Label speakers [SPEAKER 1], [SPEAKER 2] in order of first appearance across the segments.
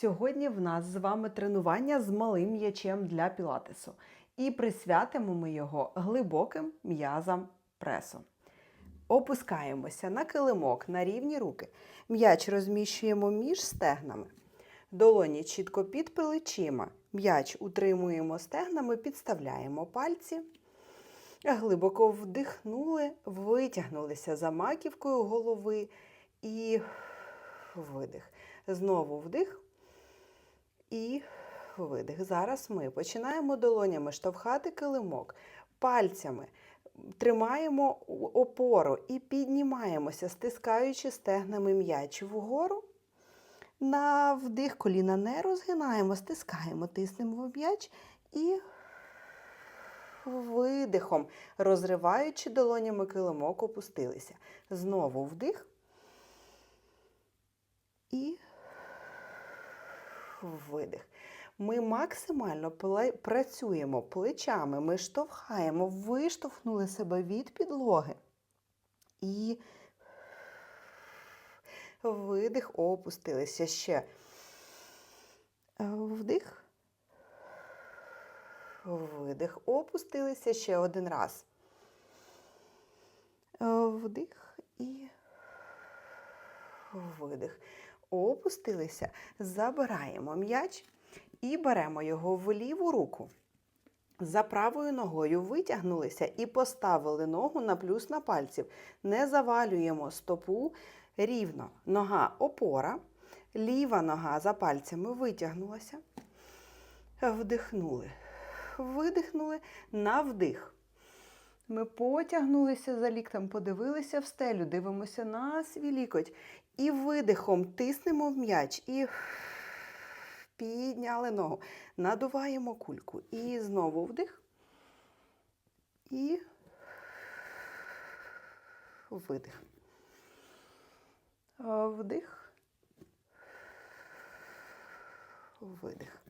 [SPEAKER 1] Сьогодні в нас з вами тренування з малим м'ячем для пілатесу. І присвятимо ми його глибоким м'язам пресу. Опускаємося на килимок на рівні руки. М'яч розміщуємо між стегнами. Долоні чітко під плечима. М'яч утримуємо стегнами, підставляємо пальці. Глибоко вдихнули, витягнулися за маківкою голови і видих. Знову вдих і видих. Зараз ми починаємо долонями штовхати килимок, пальцями тримаємо опору і піднімаємося, стискаючи стегнами м'яч вгору. На вдих коліна не розгинаємо, стискаємо, тиснемо в м'яч і видихом, розриваючи долонями килимок, опустилися. Знову вдих. І видих. Ми максимально працюємо плечами, ми штовхаємо, виштовхнули себе від підлоги. І видих, опустилися ще. Вдих. Видих, опустилися ще один раз. Вдих і видих. Опустилися, забираємо м'яч і беремо його в ліву руку. За правою ногою витягнулися і поставили ногу на плюс на пальців. Не завалюємо стопу рівно. Нога опора, ліва нога за пальцями витягнулася. Вдихнули. Видихнули на вдих. Ми потягнулися за ліктем, подивилися в стелю, дивимося на свій лікоть. І видихом тиснемо в м'яч і підняли ногу. Надуваємо кульку. І знову вдих. І видих. Вдих. Видих.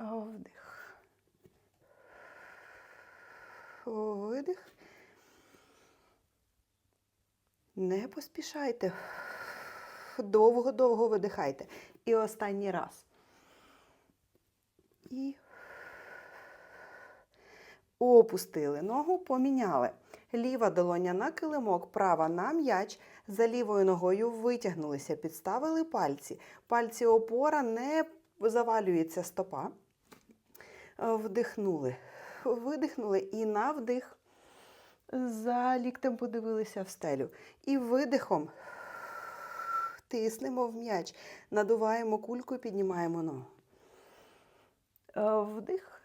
[SPEAKER 1] Вдих. Видих. Не поспішайте. Довго-довго видихайте. І останній раз. І опустили ногу, поміняли. Ліва долоня на килимок, права на м'яч. За лівою ногою витягнулися, підставили пальці. Пальці опора не завалюється стопа. Вдихнули. Видихнули і на вдих. За ліктем подивилися в стелю. І видихом тиснемо в м'яч, надуваємо кульку і піднімаємо ногу. Е, Вдих.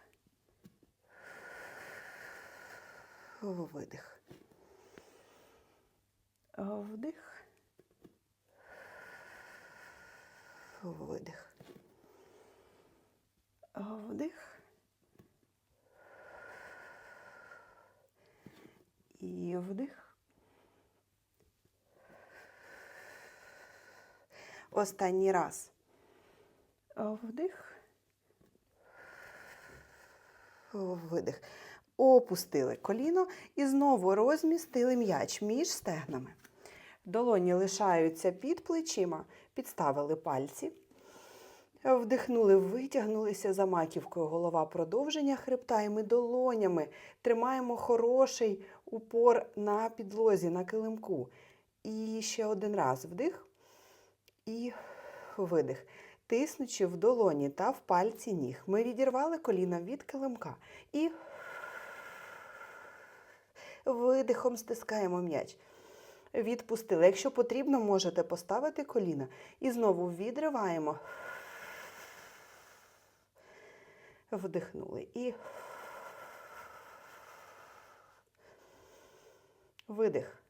[SPEAKER 1] Видих. Е, Вдих. Видих. Е, Вдих. І вдих. Останній раз. Вдих. Видих. Опустили коліно і знову розмістили м'яч між стегнами. Долоні лишаються під плечима, підставили пальці. Вдихнули, витягнулися за маківкою. Голова продовження хребта. І ми долонями тримаємо хороший упор на підлозі, на килимку. І ще один раз вдих і видих. Тиснучи в долоні та в пальці ніг. Ми відірвали коліна від килимка. І видихом стискаємо м'яч. Відпустили. Якщо потрібно, можете поставити коліна. І знову відриваємо. Вдихнули і видих.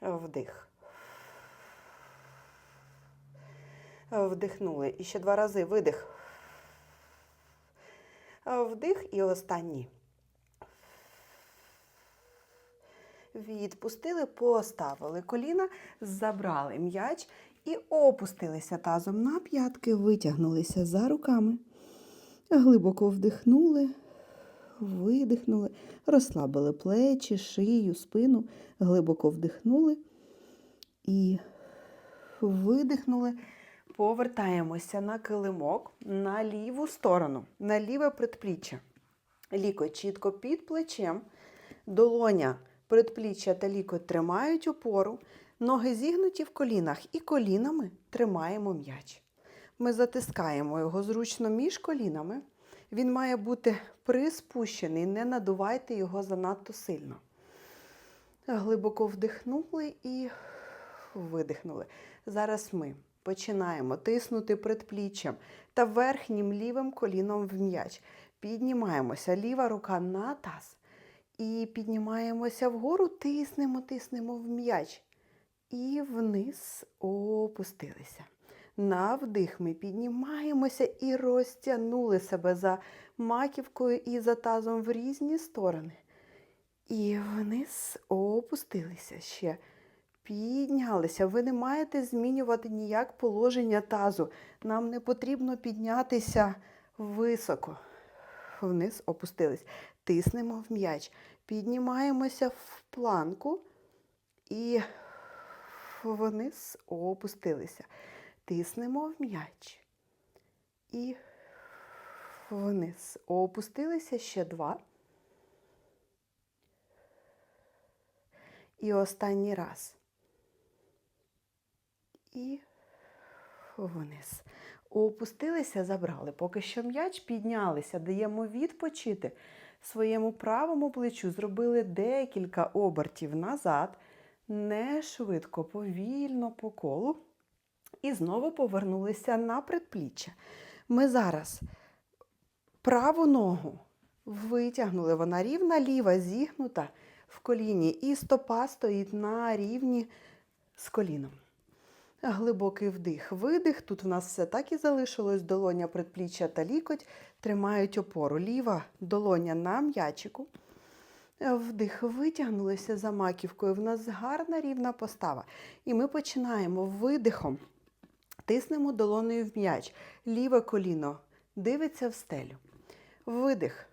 [SPEAKER 1] Вдих. Вдихнули. І ще два рази видих. Вдих і останній. Відпустили, поставили коліна, забрали м'яч і опустилися тазом на п'ятки, витягнулися за руками. Глибоко вдихнули, видихнули, розслабили плечі, шию, спину, глибоко вдихнули і видихнули. Повертаємося на килимок на ліву сторону, на ліве предпліччя. Лікоть чітко під плечем, долоня, предпліччя та лікоть тримають опору, ноги зігнуті в колінах і колінами тримаємо м'яч. Ми затискаємо його зручно між колінами. Він має бути приспущений, не надувайте його занадто сильно. Глибоко вдихнули і видихнули. Зараз ми починаємо тиснути предпліччям та верхнім лівим коліном в м'яч. Піднімаємося, ліва рука на таз. І піднімаємося вгору, тиснемо, тиснемо в м'яч. І вниз опустилися. На вдих ми піднімаємося і розтягнули себе за маківкою і за тазом в різні сторони. І вниз опустилися ще. Піднялися. Ви не маєте змінювати ніяк положення тазу. Нам не потрібно піднятися високо. Вниз опустились. Тиснемо в м'яч. Піднімаємося в планку і вниз опустилися. Тиснемо в м'яч. І вниз. Опустилися ще два. І останній раз. І вниз. Опустилися, забрали. Поки що м'яч піднялися, даємо відпочити своєму правому плечу. Зробили декілька обертів назад, не швидко, повільно по колу. І знову повернулися на предпліччя. Ми зараз праву ногу витягнули, вона рівна, ліва зігнута в коліні, і стопа стоїть на рівні з коліном. Глибокий вдих, видих. Тут в нас все так і залишилось. Долоня, предпліччя та лікоть тримають опору. Ліва долоня на м'ячику. Вдих, витягнулися за маківкою. В нас гарна рівна постава. І ми починаємо видихом. Тиснемо долонею в м'яч. Ліве коліно дивиться в стелю. Видих.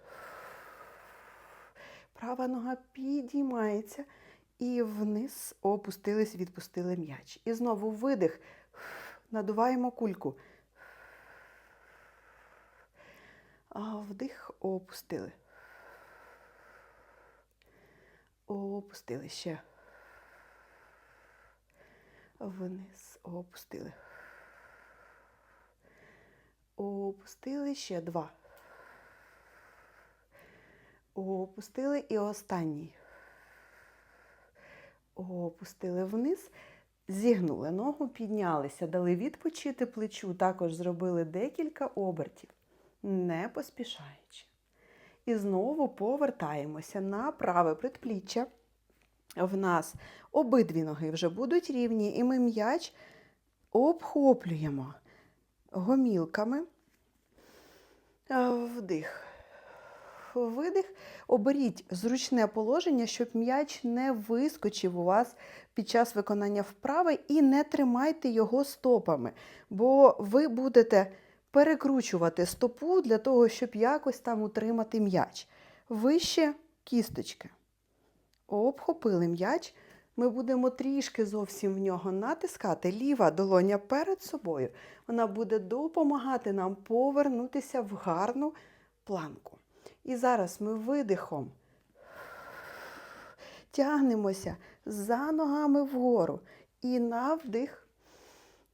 [SPEAKER 1] Права нога підіймається і вниз опустились, відпустили м'яч. І знову видих. Надуваємо кульку. А вдих опустили. Опустили ще. Вниз опустили. Опустили ще два. Опустили і останній. Опустили вниз, зігнули ногу, піднялися, дали відпочити плечу, також зробили декілька обертів, не поспішаючи. І знову повертаємося на праве предпліччя. В нас обидві ноги вже будуть рівні, і ми м'яч обхоплюємо гомілками. Вдих. Видих. Оберіть зручне положення, щоб м'яч не вискочив у вас під час виконання вправи і не тримайте його стопами, бо ви будете перекручувати стопу для того, щоб якось там утримати м'яч. Вище кісточки. Обхопили м'яч. Ми будемо трішки зовсім в нього натискати. Ліва долоня перед собою. Вона буде допомагати нам повернутися в гарну планку. І зараз ми видихом тягнемося за ногами вгору. І на вдих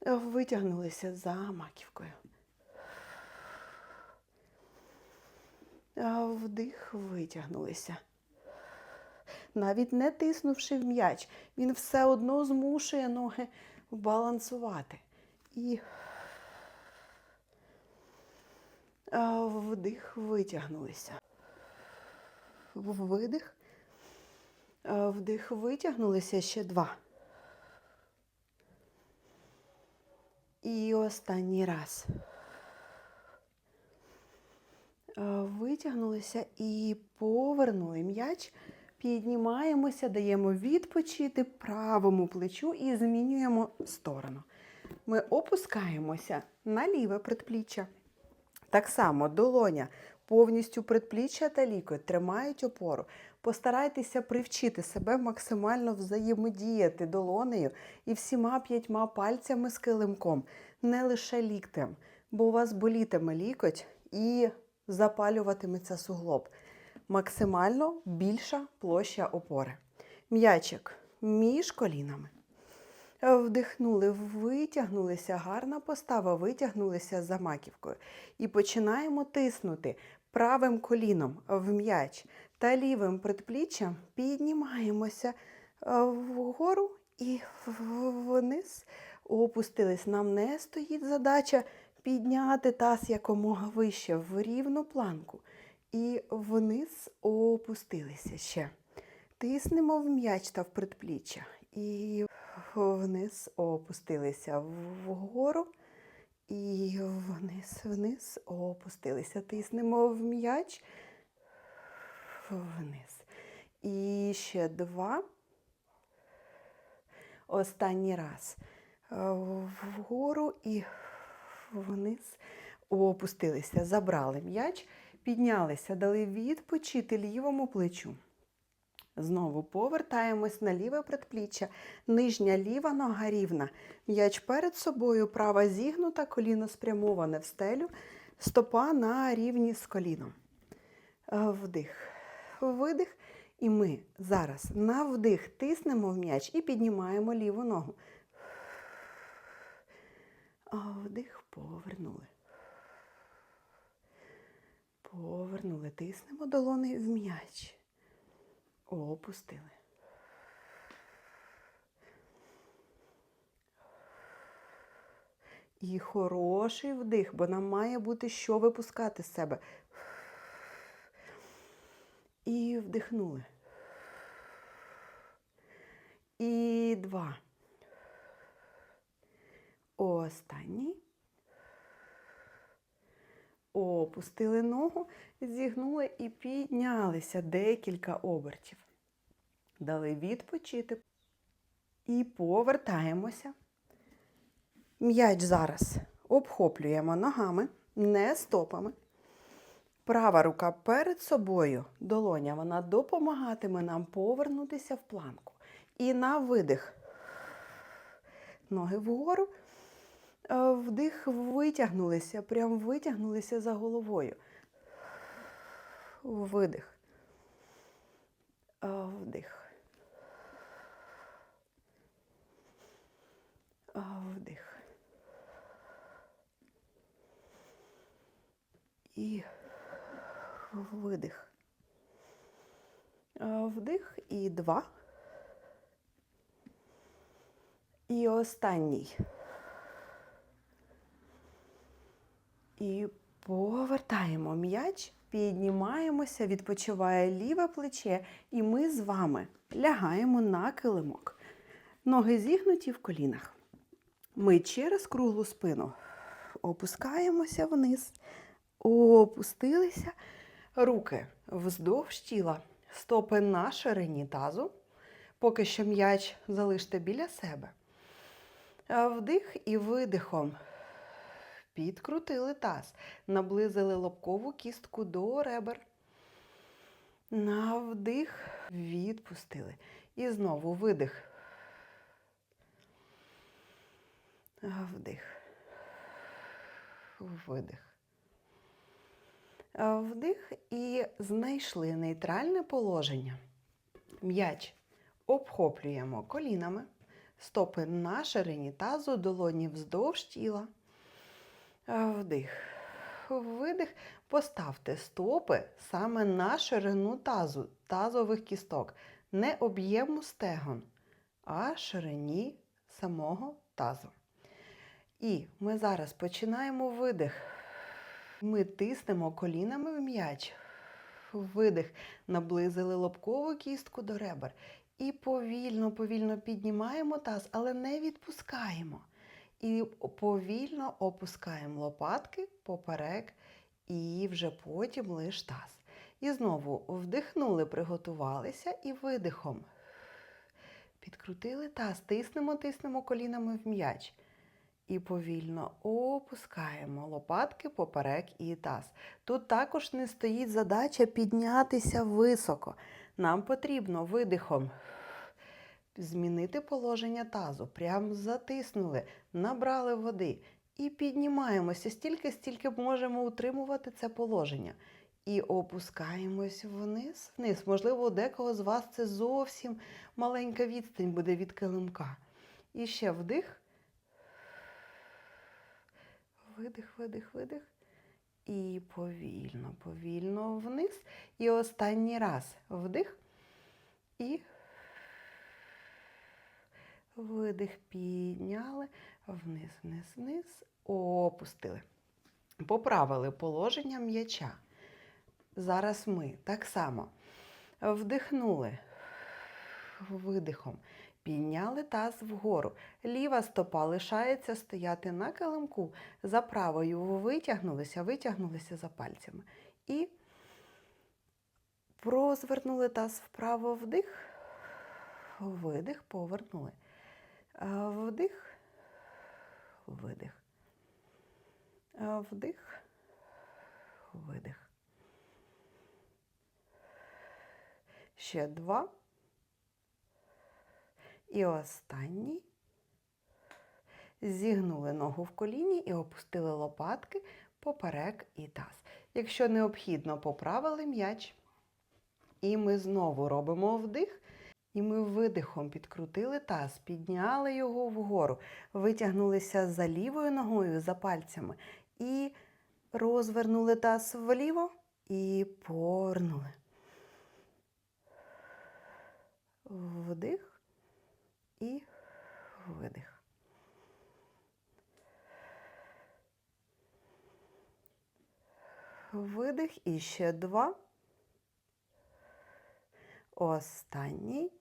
[SPEAKER 1] витягнулися за маківкою. Вдих, витягнулися. Навіть не тиснувши в м'яч, він все одно змушує ноги балансувати. І вдих, витягнулися. Видих. Вдих, витягнулися ще два. І останній раз. Витягнулися і повернули м'яч. Піднімаємося, даємо відпочити правому плечу і змінюємо сторону. Ми опускаємося на ліве предпліччя. Так само долоня повністю предпліччя та лікоть тримають опору. Постарайтеся привчити себе максимально взаємодіяти долонею і всіма п'ятьма пальцями з килимком, не лише ліктем, бо у вас болітиме лікоть і запалюватиметься суглоб. Максимально більша площа опори. М'ячик між колінами. Вдихнули, витягнулися, гарна постава, витягнулися за маківкою. І починаємо тиснути правим коліном в м'яч та лівим предпліччям піднімаємося е, вгору і вниз. Опустились. Нам не стоїть задача підняти таз якомога вище в рівну планку. І вниз опустилися ще. Тиснемо в м'яч та в предпліччя. І вниз опустилися вгору. І вниз, вниз опустилися. Тиснемо в м'яч. Вниз. І ще два. Останній раз. Вгору і вниз опустилися. Забрали м'яч, піднялися, дали відпочити лівому плечу. Знову повертаємось на ліве предпліччя. Нижня ліва нога рівна. М'яч перед собою, права зігнута, коліно спрямоване в стелю, стопа на рівні з коліном. Е, Вдих, видих. І ми зараз на вдих тиснемо в м'яч і піднімаємо ліву ногу. Вдих, повернули. Повернули. Тиснемо долонею в м'яч. Опустили. І хороший вдих, бо нам має бути що випускати з себе. І вдихнули. І два. Останній. Опустили ногу, зігнули і піднялися декілька обертів. Дали відпочити. І повертаємося. М'яч зараз обхоплюємо ногами, не стопами. Права рука перед собою, долоня, вона допомагатиме нам повернутися в планку. І на видих. Ноги вгору. Е, Вдих витягнулися, прям витягнулися за головою. Видих. Е, Вдих. Е, Вдих. І видих. Вдих і два. І останній. І повертаємо м'яч, піднімаємося, відпочиває ліве плече, і ми з вами лягаємо на килимок. Ноги зігнуті в колінах. Ми через круглу спину опускаємося вниз, опустилися, руки вздовж тіла, стопи на ширині тазу. Поки що м'яч залиште біля себе. Вдих і видихом підкрутили таз, наблизили лобкову кістку до ребер. На вдих відпустили. І знову видих. Вдих. Видих. Вдих і знайшли нейтральне положення. М'яч обхоплюємо колінами, стопи на ширині тазу, долоні вздовж тіла. Вдих. Видих. Поставте стопи саме на ширину тазу, тазових кісток. Не об'єму стегон, а ширині самого тазу. І ми зараз починаємо видих. Ми тиснемо колінами в м'яч. Видих. Наблизили лобкову кістку до ребер. І повільно, повільно піднімаємо таз, але не відпускаємо. І повільно опускаємо лопатки поперек, і вже потім лиш таз. І знову вдихнули, приготувалися і видихом. Підкрутили таз, тиснемо, тиснемо колінами в м'яч. І повільно опускаємо лопатки поперек і таз. Тут також не стоїть задача піднятися високо. Нам потрібно видихом змінити положення тазу. Прям затиснули, набрали води і піднімаємося стільки, стільки можемо утримувати це положення. І опускаємось вниз, вниз. Можливо, у декого з вас це зовсім маленька відстань буде від килимка. І ще вдих. Видих, видих, видих. І повільно, повільно вниз. І останній раз вдих. І видих, підняли, вниз, вниз, вниз, опустили. Поправили положення м'яча. Зараз ми так само вдихнули видихом, підняли таз вгору. Ліва стопа лишається стояти на килимку. За правою витягнулися, витягнулися за пальцями. І розвернули таз вправо вдих, видих, повернули. Е, Вдих, видих. Е, Вдих, видих. Ще два. І останній. Зігнули ногу в коліні і опустили лопатки поперек і таз. Якщо необхідно, поправили м'яч. І ми знову робимо вдих. І ми видихом підкрутили таз, підняли його вгору, витягнулися за лівою ногою, за пальцями, і розвернули таз вліво і повернули. Вдих і видих. Видих і ще два. Останній.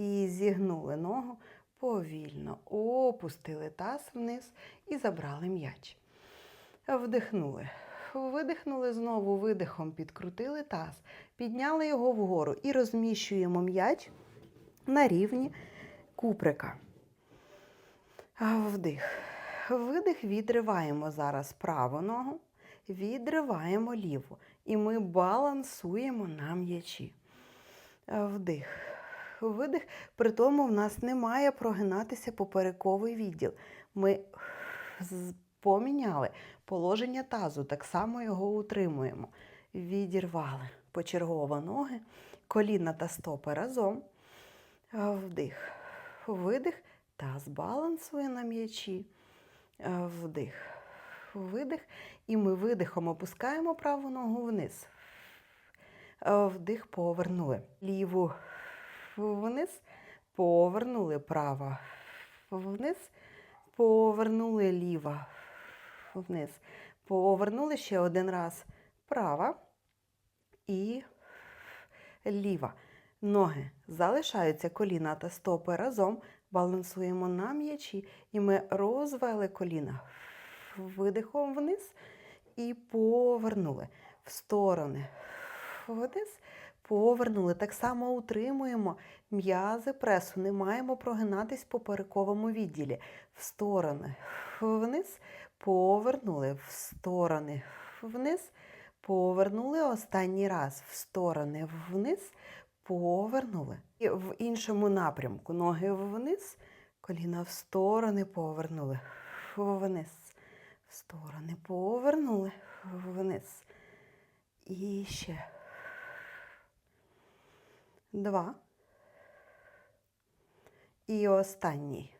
[SPEAKER 1] І зігнули ногу повільно, опустили таз вниз і забрали м'яч. Вдихнули. Видихнули знову видихом, підкрутили таз, підняли його вгору і розміщуємо м'яч на рівні куприка. Вдих. Видих, відриваємо зараз праву ногу, відриваємо ліву. І ми балансуємо на м'ячі. Вдих. Видих. При тому в нас не має прогинатися поперековий відділ. Ми поміняли положення тазу, так само його утримуємо. Відірвали почергово ноги, коліна та стопи разом. Вдих. Видих. Таз балансує на м'ячі. Вдих. Видих. І ми видихом опускаємо праву ногу вниз. Вдих, повернули. Ліву вниз, повернули право вниз, повернули ліва вниз. Повернули ще один раз права і ліва. Ноги залишаються коліна та стопи разом. Балансуємо на м'ячі, і ми розвели коліна видихом вниз і повернули в сторони. Вниз, повернули. Так само утримуємо м'язи пресу. Не маємо прогинатись в поперековому відділі. В сторони вниз, повернули в сторони вниз, повернули останній раз в сторони вниз, повернули. І в іншому напрямку ноги вниз, коліна в сторони повернули. Вниз, в сторони повернули, вниз. І ще. Два. І останній.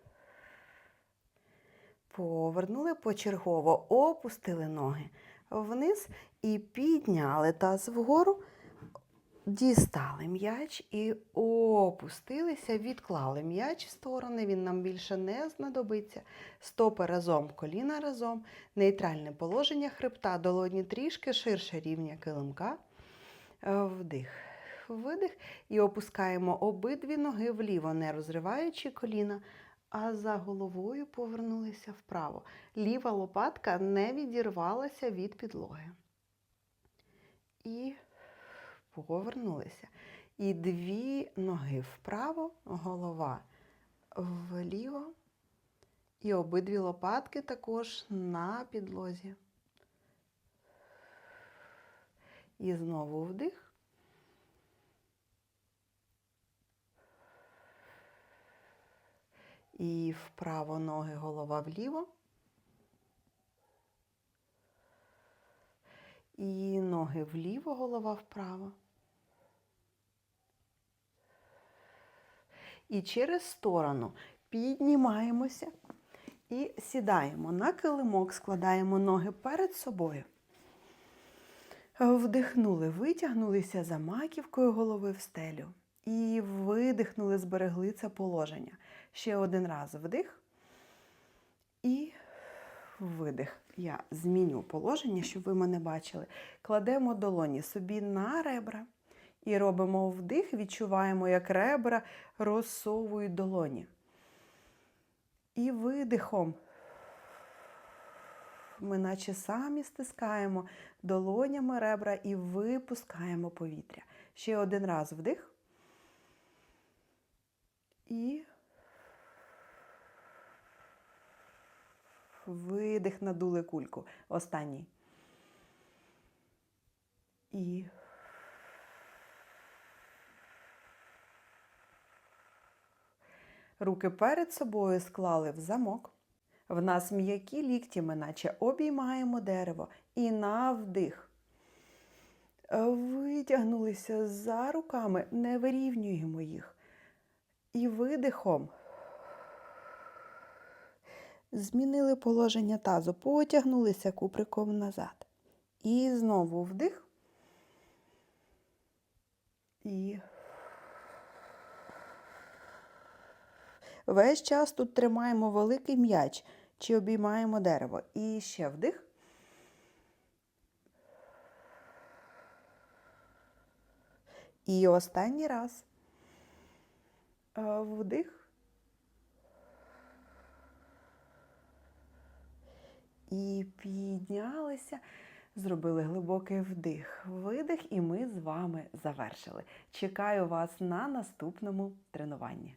[SPEAKER 1] Повернули почергово, опустили ноги вниз і підняли таз вгору, дістали м'яч і опустилися, відклали м'яч в сторони, він нам більше не знадобиться. Стопи разом, коліна разом, нейтральне положення хребта, долоні трішки ширше рівня килимка. Вдих, видих. І опускаємо обидві ноги вліво, не розриваючи коліна, а за головою повернулися вправо. Ліва лопатка не відірвалася від підлоги. І повернулися. І дві ноги вправо, голова вліво. І обидві лопатки також на підлозі. І знову вдих. І вправо ноги, голова вліво. І ноги вліво, голова вправо. І через сторону піднімаємося і сідаємо на килимок, складаємо ноги перед собою. Вдихнули, витягнулися за маківкою голови в стелю. І видихнули, зберегли це положення. Ще один раз вдих і видих. Я зміню положення, щоб ви мене бачили. Кладемо долоні собі на ребра і робимо вдих, відчуваємо, як ребра розсовують долоні. І видихом ми наче самі стискаємо долонями ребра і випускаємо повітря. Ще один раз вдих. І видих надули кульку. Останній. І руки перед собою склали в замок. В нас м'які лікті, ми наче обіймаємо дерево. І на вдих. Витягнулися за руками, не вирівнюємо їх. І видихом змінили положення тазу, потягнулися куприком назад. І знову вдих. І весь час тут тримаємо великий м'яч чи обіймаємо дерево. І ще вдих. І останній раз. Е, Вдих. І піднялися, зробили глибокий вдих, видих, і ми з вами завершили. Чекаю вас на наступному тренуванні.